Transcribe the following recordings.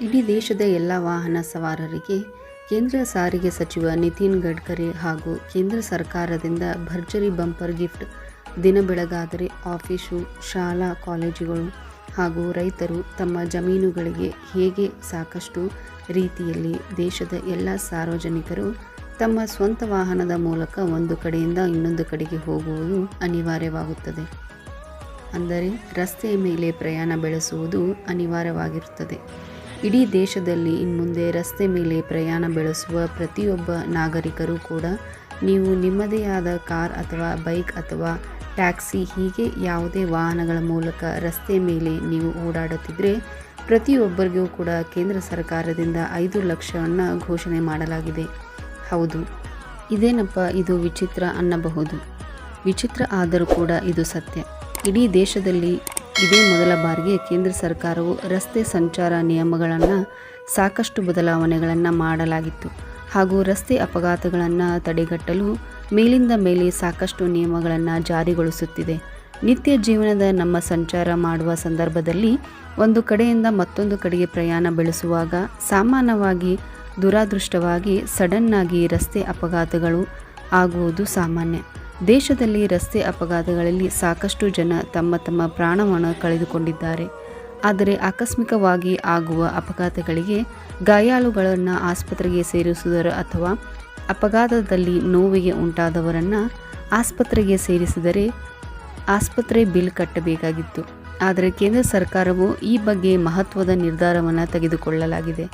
ಇಡೀ ದೇಶದ ಎಲ್ಲ ವಾಹನ ಸವಾರರಿಗೆ ಕೇಂದ್ರ ಸಾರಿಗೆ ಸಚಿವ ನಿತಿನ್ ಗಡ್ಕರಿ ಹಾಗೂ ಕೇಂದ್ರ ಸರ್ಕಾರದಿಂದ ಭರ್ಜರಿ ಬಂಪರ್ ಗಿಫ್ಟ್. ದಿನ ಬೆಳಗಾದರೆ ಆಫೀಸು, ಶಾಲಾ, ಕಾಲೇಜುಗಳು ಹಾಗೂ ರೈತರು ತಮ್ಮ ಜಮೀನುಗಳಿಗೆ ಹೇಗೆ ಸಾಕಷ್ಟು ರೀತಿಯಲ್ಲಿ ದೇಶದ ಎಲ್ಲ ಸಾರ್ವಜನಿಕರು ತಮ್ಮ ಸ್ವಂತ ವಾಹನದ ಮೂಲಕ ಒಂದು ಕಡೆಯಿಂದ ಇನ್ನೊಂದು ಕಡೆಗೆ ಹೋಗುವುದು ಅನಿವಾರ್ಯವಾಗುತ್ತದೆ. ಅಂದರೆ ರಸ್ತೆಯ ಮೇಲೆ ಪ್ರಯಾಣ ಬೆಳೆಸುವುದು ಅನಿವಾರ್ಯವಾಗಿರುತ್ತದೆ. ಇಡೀ ದೇಶದಲ್ಲಿ ಇನ್ಮುಂದೆ ರಸ್ತೆ ಮೇಲೆ ಪ್ರಯಾಣ ಬೆಳೆಸುವ ಪ್ರತಿಯೊಬ್ಬ ನಾಗರಿಕರು ಕೂಡ ನೀವು ನಿಮ್ಮದೇ ಆದ ಕಾರ್ ಅಥವಾ ಬೈಕ್ ಅಥವಾ ಟ್ಯಾಕ್ಸಿ ಹೀಗೆ ಯಾವುದೇ ವಾಹನಗಳ ಮೂಲಕ ರಸ್ತೆ ಮೇಲೆ ನೀವು ಓಡಾಡುತ್ತಿದ್ದರೆ ಪ್ರತಿಯೊಬ್ಬರಿಗೂ ಕೂಡ ಕೇಂದ್ರ ಸರ್ಕಾರದಿಂದ ಐದು ಲಕ್ಷವನ್ನು ಘೋಷಣೆ ಮಾಡಲಾಗಿದೆ. ಹೌದು, ಇದೇನಪ್ಪ ಇದು ವಿಚಿತ್ರ ಅನ್ನಬಹುದು? ವಿಚಿತ್ರ ಆದರೂ ಕೂಡ ಇದು ಸತ್ಯ. ಇಡೀ ದೇಶದಲ್ಲಿ ಇದೇ ಮೊದಲ ಬಾರಿಗೆ ಕೇಂದ್ರ ಸರ್ಕಾರವು ರಸ್ತೆ ಸಂಚಾರ ನಿಯಮಗಳನ್ನು ಸಾಕಷ್ಟು ಬದಲಾವಣೆಗಳನ್ನು ಮಾಡಲಾಗಿತ್ತು ಹಾಗೂ ರಸ್ತೆ ಅಪಘಾತಗಳನ್ನು ತಡೆಗಟ್ಟಲು ಮೇಲಿಂದ ಮೇಲೆ ಸಾಕಷ್ಟು ನಿಯಮಗಳನ್ನು ಜಾರಿಗೊಳಿಸುತ್ತಿದೆ. ನಿತ್ಯ ಜೀವನದ ನಮ್ಮ ಸಂಚಾರ ಮಾಡುವ ಸಂದರ್ಭದಲ್ಲಿ ಒಂದು ಕಡೆಯಿಂದ ಮತ್ತೊಂದು ಕಡೆಗೆ ಪ್ರಯಾಣ ಬೆಳೆಸುವಾಗ ಸಾಮಾನ್ಯವಾಗಿ ದುರಾದೃಷ್ಟವಾಗಿ ಸಡನ್ನಾಗಿ ರಸ್ತೆ ಅಪಘಾತಗಳು ಆಗುವುದು ಸಾಮಾನ್ಯ. ದೇಶದಲ್ಲಿ ರಸ್ತೆ ಅಪಘಾತಗಳಲ್ಲಿ ಸಾಕಷ್ಟು ಜನ ತಮ್ಮ ತಮ್ಮ ಪ್ರಾಣವನ್ನು ಕಳೆದುಕೊಂಡಿದ್ದಾರೆ. ಆದರೆ ಆಕಸ್ಮಿಕವಾಗಿ ಆಗುವ ಅಪಘಾತಗಳಿಗೆ ಗಾಯಾಳುಗಳನ್ನು ಆಸ್ಪತ್ರೆಗೆ ಸೇರಿಸುವುದರ ಅಥವಾ ಅಪಘಾತದಲ್ಲಿ ನೋವಿಗೆ ಉಂಟಾದವರನ್ನು ಆಸ್ಪತ್ರೆಗೆ ಸೇರಿಸಿದರೆ ಆಸ್ಪತ್ರೆ ಬಿಲ್ ಕಟ್ಟಬೇಕಾಗಿತ್ತು. ಆದರೆ ಕೇಂದ್ರ ಸರ್ಕಾರವು ಈ ಬಗ್ಗೆ ಮಹತ್ವದ ನಿರ್ಧಾರವನ್ನು ತೆಗೆದುಕೊಳ್ಳಲಾಗಿದೆ.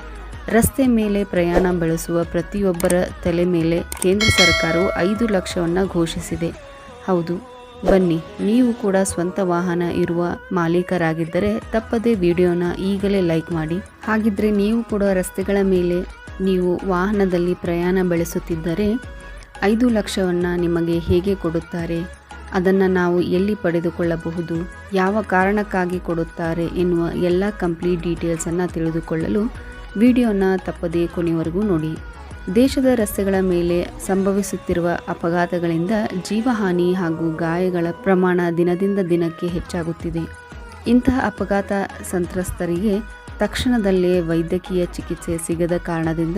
ರಸ್ತೆ ಮೇಲೆ ಪ್ರಯಾಣ ಬೆಳೆಸುವ ಪ್ರತಿಯೊಬ್ಬರ ತಲೆ ಮೇಲೆ ಕೇಂದ್ರ ಸರ್ಕಾರವು ಐದು ಲಕ್ಷವನ್ನು ಘೋಷಿಸಿದೆ. ಹೌದು, ಬನ್ನಿ, ನೀವು ಕೂಡ ಸ್ವಂತ ವಾಹನ ಇರುವ ಮಾಲೀಕರಾಗಿದ್ದರೆ ತಪ್ಪದೇ ವಿಡಿಯೋನ ಈಗಲೇ ಲೈಕ್ ಮಾಡಿ. ಹಾಗಿದ್ರೆ ನೀವು ಕೂಡ ರಸ್ತೆಗಳ ಮೇಲೆ ನೀವು ವಾಹನದಲ್ಲಿ ಪ್ರಯಾಣ ಬೆಳೆಸುತ್ತಿದ್ದರೆ ಐದು ಲಕ್ಷವನ್ನು ನಿಮಗೆ ಹೇಗೆ ಕೊಡುತ್ತಾರೆ? ಅದನ್ನು ನಾವು ಎಲ್ಲಿ ಪಡೆದುಕೊಳ್ಳಬಹುದು? ಯಾವ ಕಾರಣಕ್ಕಾಗಿ ಕೊಡುತ್ತಾರೆ ಎನ್ನುವ ಎಲ್ಲ ಕಂಪ್ಲೀಟ್ ಡೀಟೇಲ್ಸನ್ನು ತಿಳಿದುಕೊಳ್ಳಲು ವಿಡಿಯೋನ ತಪ್ಪದೇ ಕೊನೆಯವರೆಗೂ ನೋಡಿ. ದೇಶದ ರಸ್ತೆಗಳ ಮೇಲೆ ಸಂಭವಿಸುತ್ತಿರುವ ಅಪಘಾತಗಳಿಂದ ಜೀವಹಾನಿ ಹಾಗೂ ಗಾಯಗಳ ಪ್ರಮಾಣ ದಿನದಿಂದ ದಿನಕ್ಕೆ ಹೆಚ್ಚಾಗುತ್ತಿದೆ. ಇಂತಹ ಅಪಘಾತ ಸಂತ್ರಸ್ತರಿಗೆ ತಕ್ಷಣದಲ್ಲೇ ವೈದ್ಯಕೀಯ ಚಿಕಿತ್ಸೆ ಸಿಗದ ಕಾರಣದಿಂದ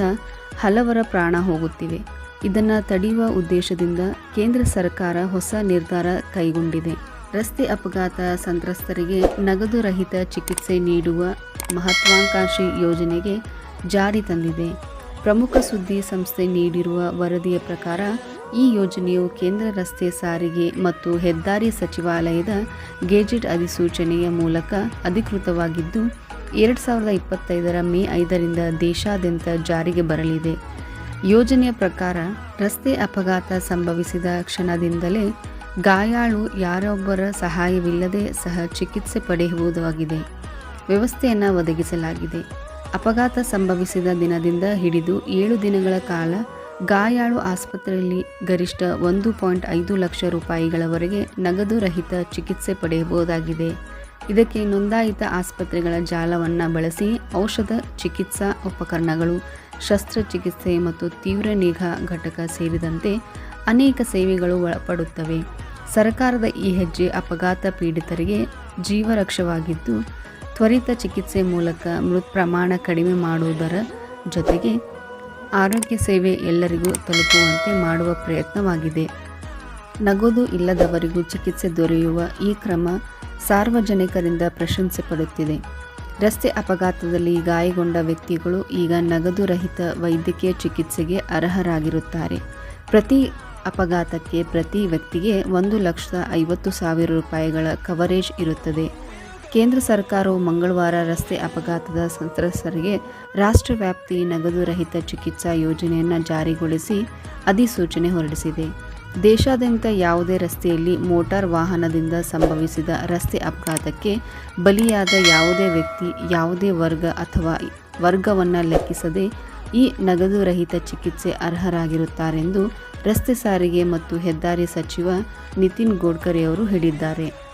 ಹಲವರ ಪ್ರಾಣ ಹೋಗುತ್ತಿವೆ. ಇದನ್ನು ತಡೆಯುವ ಉದ್ದೇಶದಿಂದ ಕೇಂದ್ರ ಸರ್ಕಾರ ಹೊಸ ನಿರ್ಧಾರ ಕೈಗೊಂಡಿದೆ. ರಸ್ತೆ ಅಪಘಾತ ಸಂತ್ರಸ್ತರಿಗೆ ನಗದು ರಹಿತ ಚಿಕಿತ್ಸೆ ನೀಡುವ ಮಹತ್ವಾಕಾಂಕ್ಷಿ ಯೋಜನೆಗೆ ಜಾರಿ ತಂದಿದೆ. ಪ್ರಮುಖ ಸುದ್ದಿ ಸಂಸ್ಥೆ ನೀಡಿರುವ ವರದಿಯ ಪ್ರಕಾರ, ಈ ಯೋಜನೆಯು ಕೇಂದ್ರ ರಸ್ತೆ ಸಾರಿಗೆ ಮತ್ತು ಹೆದ್ದಾರಿ ಸಚಿವಾಲಯದ ಗೆಜೆಟ್ ಅಧಿಸೂಚನೆಯ ಮೂಲಕ ಅಧಿಕೃತವಾಗಿದ್ದು, ಎರಡು ಸಾವಿರದ ಇಪ್ಪತ್ತೈದರ ಮೇ ಐದರಿಂದ ದೇಶಾದ್ಯಂತ ಜಾರಿಗೆ ಬರಲಿದೆ. ಯೋಜನೆಯ ಪ್ರಕಾರ, ರಸ್ತೆ ಅಪಘಾತ ಸಂಭವಿಸಿದ ಕ್ಷಣದಿಂದಲೇ ಗಾಯಾಳು ಯಾರೊಬ್ಬರ ಸಹಾಯವಿಲ್ಲದೆ ಸಹ ಚಿಕಿತ್ಸೆ ಪಡೆಯುವುದಾಗಿದೆ ವ್ಯವಸ್ಥೆಯನ್ನು ಒದಗಿಸಲಾಗಿದೆ. ಅಪಘಾತ ಸಂಭವಿಸಿದ ದಿನದಿಂದ ಹಿಡಿದು ಏಳು ದಿನಗಳ ಕಾಲ ಗಾಯಾಳು ಆಸ್ಪತ್ರೆಯಲ್ಲಿ ಗರಿಷ್ಠ ಒಂದು ಪಾಯಿಂಟ್ ಐದು ಲಕ್ಷ ರೂಪಾಯಿಗಳವರೆಗೆ ನಗದು ರಹಿತ ಚಿಕಿತ್ಸೆ ಪಡೆಯಬಹುದಾಗಿದೆ. ಇದಕ್ಕೆ ನೋಂದಾಯಿತ ಆಸ್ಪತ್ರೆಗಳ ಜಾಲವನ್ನು ಬಳಸಿ ಔಷಧ, ಚಿಕಿತ್ಸಾ ಉಪಕರಣಗಳು, ಶಸ್ತ್ರಚಿಕಿತ್ಸೆ ಮತ್ತು ತೀವ್ರ ನಿಗಾ ಘಟಕ ಸೇರಿದಂತೆ ಅನೇಕ ಸೇವೆಗಳು ಒಳಪಡುತ್ತವೆ. ಸರ್ಕಾರದ ಈ ಹೆಜ್ಜೆ ಅಪಘಾತ ಪೀಡಿತರಿಗೆ ಜೀವರಕ್ಷವಾಗಿದ್ದು ತ್ವರಿತ ಚಿಕಿತ್ಸೆ ಮೂಲಕ ಮೃತ್ ಪ್ರಮಾಣ ಕಡಿಮೆ ಮಾಡುವುದರ ಜೊತೆಗೆ ಆರೋಗ್ಯ ಸೇವೆ ಎಲ್ಲರಿಗೂ ತಲುಪುವಂತೆ ಮಾಡುವ ಪ್ರಯತ್ನವಾಗಿದೆ. ನಗದು ಇಲ್ಲದವರಿಗೂ ಚಿಕಿತ್ಸೆ ದೊರೆಯುವ ಈ ಕ್ರಮ ಸಾರ್ವಜನಿಕರಿಂದ ಪ್ರಶಂಸೆ ಪಡುತ್ತಿದೆ. ರಸ್ತೆ ಅಪಘಾತದಲ್ಲಿ ಗಾಯಗೊಂಡ ವ್ಯಕ್ತಿಗಳು ಈಗ ನಗದು ರಹಿತ ವೈದ್ಯಕೀಯ ಚಿಕಿತ್ಸೆಗೆ ಅರ್ಹರಾಗಿರುತ್ತಾರೆ. ಪ್ರತಿ ಅಪಘಾತಕ್ಕೆ ಪ್ರತಿ ವ್ಯಕ್ತಿಗೆ ಒಂದು ಲಕ್ಷದ ಐವತ್ತು ಸಾವಿರ ರೂಪಾಯಿಗಳ ಕವರೇಜ್ ಇರುತ್ತದೆ. ಕೇಂದ್ರ ಸರ್ಕಾರವು ಮಂಗಳವಾರ ರಸ್ತೆ ಅಪಘಾತದ ಸಂತ್ರಸ್ತರಿಗೆ ರಾಷ್ಟ್ರವ್ಯಾಪ್ತಿ ನಗದು ರಹಿತ ಚಿಕಿತ್ಸಾ ಯೋಜನೆಯನ್ನು ಜಾರಿಗೊಳಿಸಿ ಅಧಿಸೂಚನೆ ಹೊರಡಿಸಿದೆ. ದೇಶಾದ್ಯಂತ ಯಾವುದೇ ರಸ್ತೆಯಲ್ಲಿ ಮೋಟಾರ್ ವಾಹನದಿಂದ ಸಂಭವಿಸಿದ ರಸ್ತೆ ಅಪಘಾತಕ್ಕೆ ಬಲಿಯಾದ ಯಾವುದೇ ವ್ಯಕ್ತಿ, ಯಾವುದೇ ವರ್ಗ ಅಥವಾ ವರ್ಗವನ್ನು ಲೆಕ್ಕಿಸದೆ ಈ ನಗದು ರಹಿತ ಚಿಕಿತ್ಸೆ ಅರ್ಹರಾಗಿರುತ್ತಾರೆಂದು ರಸ್ತೆ ಸಾರಿಗೆ ಮತ್ತು ಹೆದ್ದಾರಿ ಸಚಿವ ನಿತಿನ್ ಗೋಡ್ಕರಿಯವರು ಹೇಳಿದ್ದಾರೆ.